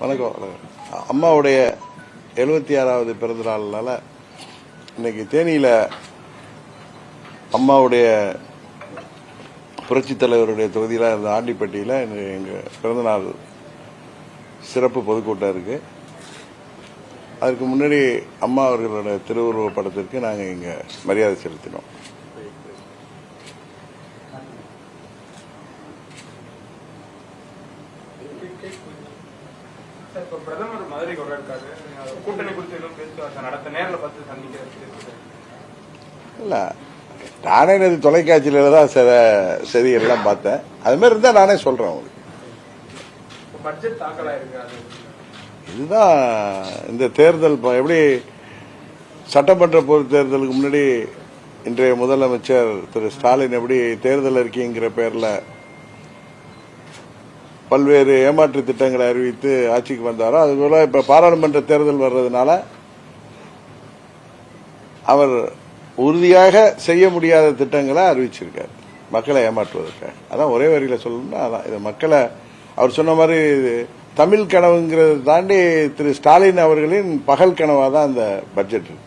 வணக்கம் வணக்கம். அம்மாவுடைய எழுபத்தி ஆறாவது பிறந்த நாள்னால இன்னைக்கு தேனியில் அம்மாவுடைய புரட்சி தலைவருடைய தொகுதியில் இருந்த ஆண்டிப்பட்டியில் எங்கள் பிறந்தநாள் சிறப்பு பொதுக்கூட்டம் இருக்கு. அதுக்கு முன்னாடி அம்மா அவர்களோட திருவுருவ படத்திற்கு நாங்கள் இங்கே மரியாதை செலுத்தினோம். இப்ப பிரதமர் மதுரைக்கு வர்றாரு கூட்டணி குறித்து எதுவும் பேச்சுவார்த்தை நடத்த நேரில் பார்த்து சந்திக்கிறது இல்லை. நானே நேற்று தொலைக்காட்சியில் தான் சில செய்திகள்லாம் பார்த்தேன். அது மாதிரி இருந்தால் நானே சொல்கிறேன் உங்களுக்கு. பட்ஜெட் இதுதான் இந்த தேர்தல் எப்படி சட்டமன்ற பொது தேர்தலுக்கு முன்னாடி இன்றைய முதலமைச்சர் திரு ஸ்டாலின் எப்படி தேர்தல் அறிக்கைங்கிற பெயரில் பல்வேறு ஏமாற்று திட்டங்களை அறிவித்து ஆட்சிக்கு வந்தாரோ அதுபோல இப்ப பாராளுமன்ற தேர்தல் வர்றதுனால அவர் உறுதியாக செய்ய முடியாத திட்டங்களை அறிவிச்சிருக்கார். மக்களை ஏமாற்றுவதற்காக. அதான் ஒரே வரியில சொல்லணும்னா அதான் இது மக்களை அவர் சொன்ன மாதிரி தமிழ் கனவுங்கிறத தாண்டி திரு ஸ்டாலின் அவர்களின் பகல் கனவா தான் அந்த பட்ஜெட் இருக்கு.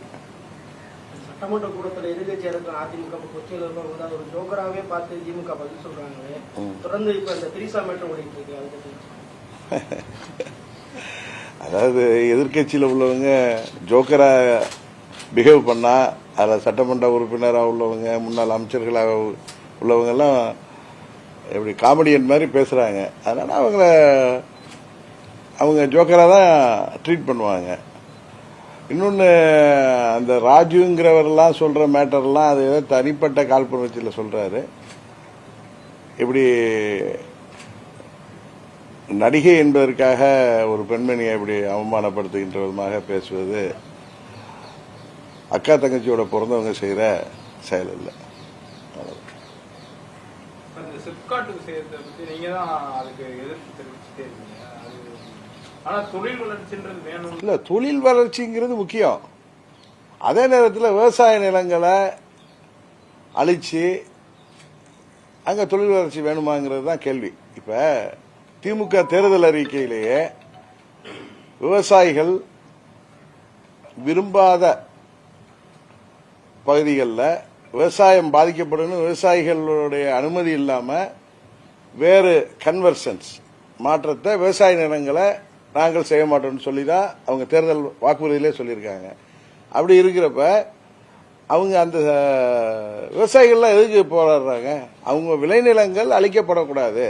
சட்டமன்ற கூட்டத்தில் எதிர்கட்சி இருக்கிற அதிமுக கொச்சியில் ஒரு ஜோக்கராகவே பார்த்து திமுக பதில் சொல்றாங்க தொடர்ந்து இப்ப இந்த திரிசா மேட்டர் ஓடிட்டு இருக்கு அதாவது எதிர்க்கட்சியில் உள்ளவங்க ஜோக்கரா பிஹேவ் பண்ணா அதில் சட்டமன்ற உறுப்பினராக உள்ளவங்க முன்னாள் அமைச்சர்களாக உள்ளவங்க எல்லாம் எப்படி காமெடியன் மாதிரி பேசுறாங்க. அதனால அவங்கள அவங்க ஜோக்கரா தான் ட்ரீட் பண்ணுவாங்க. இன்னொன்று அந்த ராஜுங்கிறவரெல்லாம் சொல்ற மேட்டர்லாம் அது ஏதோ தனிப்பட்ட காழ்ப்புணர்ச்சியில் சொல்றாரு. இப்படி நடிகை என்பதற்காக ஒரு பெண்மணியை இப்படி அவமானப்படுத்துகின்ற விதமாக பேசுவது அக்கா தங்கச்சியோட பிறந்தவங்க செய்யற செயல் இல்லை. சிப்காட் விஷயத்தை பத்தி நீங்க தான் அதுக்கு எதிர்ப்பு தெரிவிச்சுட்டே இருக்கீங்க. அது ஆனா தொழில் வளர்ச்சின்றது வேணும். இல்ல தொழில் வளர்ச்சிங்கிறது முக்கியம். அதே நேரத்தில் விவசாய நிலங்களை அழிச்சு அங்க தொழில் வளர்ச்சி வேணுமாங்கிறது தான் கேள்வி. இப்ப திமுக தேர்தல் அறிக்கையிலேயே விவசாயிகள் விரும்பாத பகுதிகளில் விவசாயம் பாதிக்கப்படும் விவசாயிகளுடைய அனுமதி இல்லாம வேறு கன்வர்சன்ஸ் மாற்றத்தை விவசாய நிலங்களை நாங்கள் செய்ய மாட்டோம்னு சொல்லி தான் அவங்க தேர்தல் வாக்குறுதியிலே சொல்லியிருக்காங்க. அப்படி இருக்கிறப்ப அவங்க அந்த விவசாயிகள்லாம் எதுக்கு போராடுறாங்க? அவங்க விளைநிலங்கள் அழிக்கப்படக்கூடாது.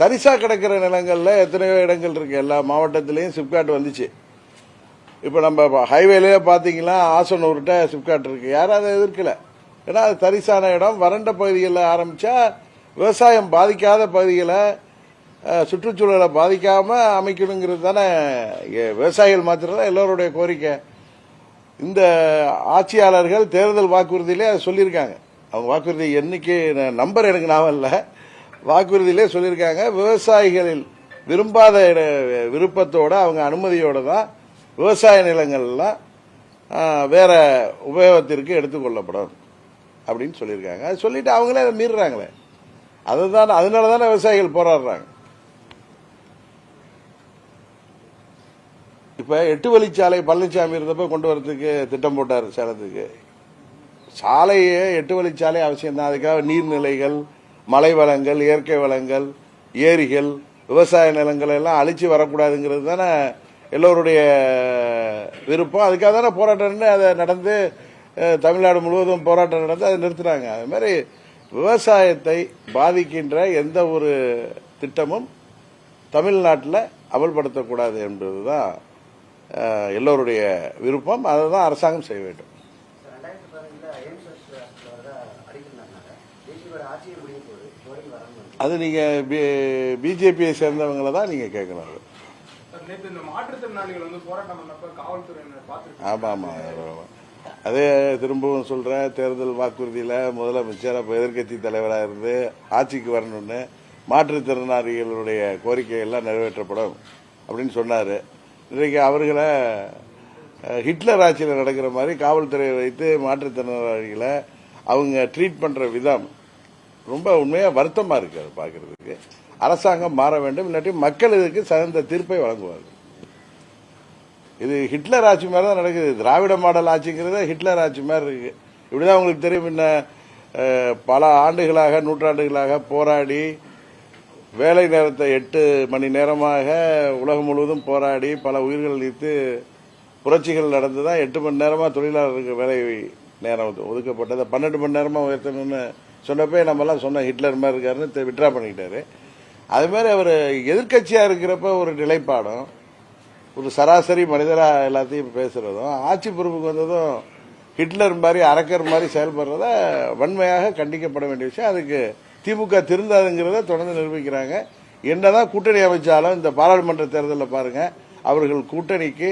தரிசா கிடக்கிற நிலங்கள்ல எத்தனையோ இடங்கள் இருக்கு. எல்லா மாவட்டத்திலையும் சிப்காட் வந்துச்சு. இப்போ நம்ம ஹைவேலயே பார்த்தீங்கன்னா ஆசனூர்கிட்ட சிப்காட் இருக்கு. யாரும் அதை எதிர்க்கல. ஏன்னா அது தரிசான இடம். வறண்ட பகுதிகளில் ஆரம்பித்தா விவசாயம் பாதிக்காத பகுதிகளை சுற்றுச்சூழலை பாதிக்காமல் அமைக்கணுங்கிறது தானே விவசாயிகள் மாத்திரம் தான் எல்லோருடைய கோரிக்கை. இந்த ஆட்சியாளர்கள் தேர்தல் வாக்குறுதியிலே அதை சொல்லியிருக்காங்க. அவங்க வாக்குறுதி எண்ணிக்கை நம்பர் எனக்கு ஞாபகம் இல்லை. வாக்குறுதியிலே சொல்லியிருக்காங்க விவசாயிகளில் விரும்பாத இட- அவங்க அனுமதியோடு தான் விவசாய நிலங்கள்லாம் வேற உபயோகத்திற்கு எடுத்துக்கொள்ளப்படும் அப்படின்னு சொல்லியிருக்காங்க. அது சொல்லிட்டு அவங்களே அதை மீறுறாங்களே. அதுதான் அதனால தானே விவசாயிகள் போராடுறாங்க. இப்போ எட்டு வழிச்சாலை பழனிசாமி இருந்தப்ப கொண்டு வரதுக்கு திட்டம் போட்டார் சேலத்துக்கு. சாலையே எட்டு வழிச்சாலை அவசியம் தான் அதுக்காக நீர்நிலைகள் மலை வளங்கள் இயற்கை வளங்கள் ஏரிகள் விவசாய நிலங்கள் எல்லாம் அழிச்சு வரக்கூடாதுங்கிறது தானே எல்லோருடைய விருப்பம். அதுக்காக தானே போராட்டம்னு அதை நடந்து தமிழ்நாடு முழுவதும் போராட்டம் நடந்து அதை நிறுத்துறாங்க அது மாதிரி விவசாயத்தை பாதிக்கின்ற எந்த ஒரு திட்டமும் தமிழ்நாட்டில் அமல்படுத்தக்கூடாது என்பதுதான் தான் எல்லோருடைய விருப்பம் அதை தான் அரசாங்கம் செய்ய வேண்டும் அது நீங்க பிஜேபியை சேர்ந்தவங்களை தான் நீங்க கேட்கணும் அது. சார், நேத்து இந்த மாற்றுத்திறனாளிகள் வந்து போராட்டம் பண்ணப்ப காவல்துறையினர் பார்த்துருக்காங்க ஆமா ஆமா ஆமா. அதே திரும்பவும் சொல்றேன் தேர்தல் வாக்குறுதியில முதலமைச்சர் அப்ப எதிர்க்கட்சி தலைவராக இருந்து ஆட்சிக்கு வரணும்னு மாற்றுத்திறனாளிகளுடைய கோரிக்கை எல்லாம் நிறைவேற்றப்படும் அப்படின்னு சொன்னாரு இன்றைக்கு அவர்களை ஹிட்லர் ஆட்சியில் நடக்கிற மாதிரி காவல்துறையை வைத்து மாற்றுத்திறனாளிகளை அவங்க ட்ரீட் பண்ற விதம் ரொம்ப உண்மையாக வருத்தமாக இருக்கு அதை பார்க்கறதுக்கு. அரசாங்கம் மாற வேண்டும் இல்லாட்டி மக்கள் இதுக்கு சிறந்த தீர்ப்பை வழங்குவார்கள். இது ஹிட்லர் ஆட்சி மாதிரி தான் நடக்குது. திராவிட மாடல் ஆட்சிங்கிறது ஹிட்லர் ஆட்சி மாதிரி இருக்கு. இப்படிதான் உங்களுக்கு தெரியும் என்ன பல ஆண்டுகளாக நூற்றாண்டுகளாக போராடி வேலை நேரத்தை எட்டு மணி நேரமாக உலகம் முழுவதும் போராடி பல உயிர்கள் நீத்து புரட்சிகள் நடந்து தான் எட்டு மணி நேரமாக தொழிலாளருக்கு வேலை நேரம் ஒதுக்கப்பட்டது. பன்னெண்டு மணி நேரமாக உயர்த்தணும்னு சொன்னப்பே நம்மலாம் சொன்ன ஹிட்லர் மாதிரி இருக்காருன்னு விட்ரா பண்ணிக்கிட்டாரு அது மாதிரி அவர் எதிர்க்கட்சியாக இருக்கிறப்ப ஒரு நிலைப்பாடும் ஒரு சராசரி மனிதராக எல்லாத்தையும் பேசுறதும் ஆட்சி பொறுப்புக்கு வந்ததும் ஹிட்லர் மாதிரி அரக்கர் மாதிரி செயல்படுறத வன்மையாக கண்டிக்கப்பட வேண்டிய விஷயம். அதுக்கு திமுக திருந்தாதுங்கிறத தொடர்ந்து நிரூபிக்கிறாங்க. என்னதான் கூட்டணி அமைச்சாலும் இந்த பாராளுமன்ற தேர்தலில் பாருங்கள் அவர்கள் கூட்டணிக்கு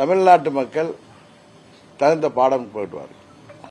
தமிழ்நாட்டு மக்கள் தகுந்த பாடம் போயிடுவார்கள்.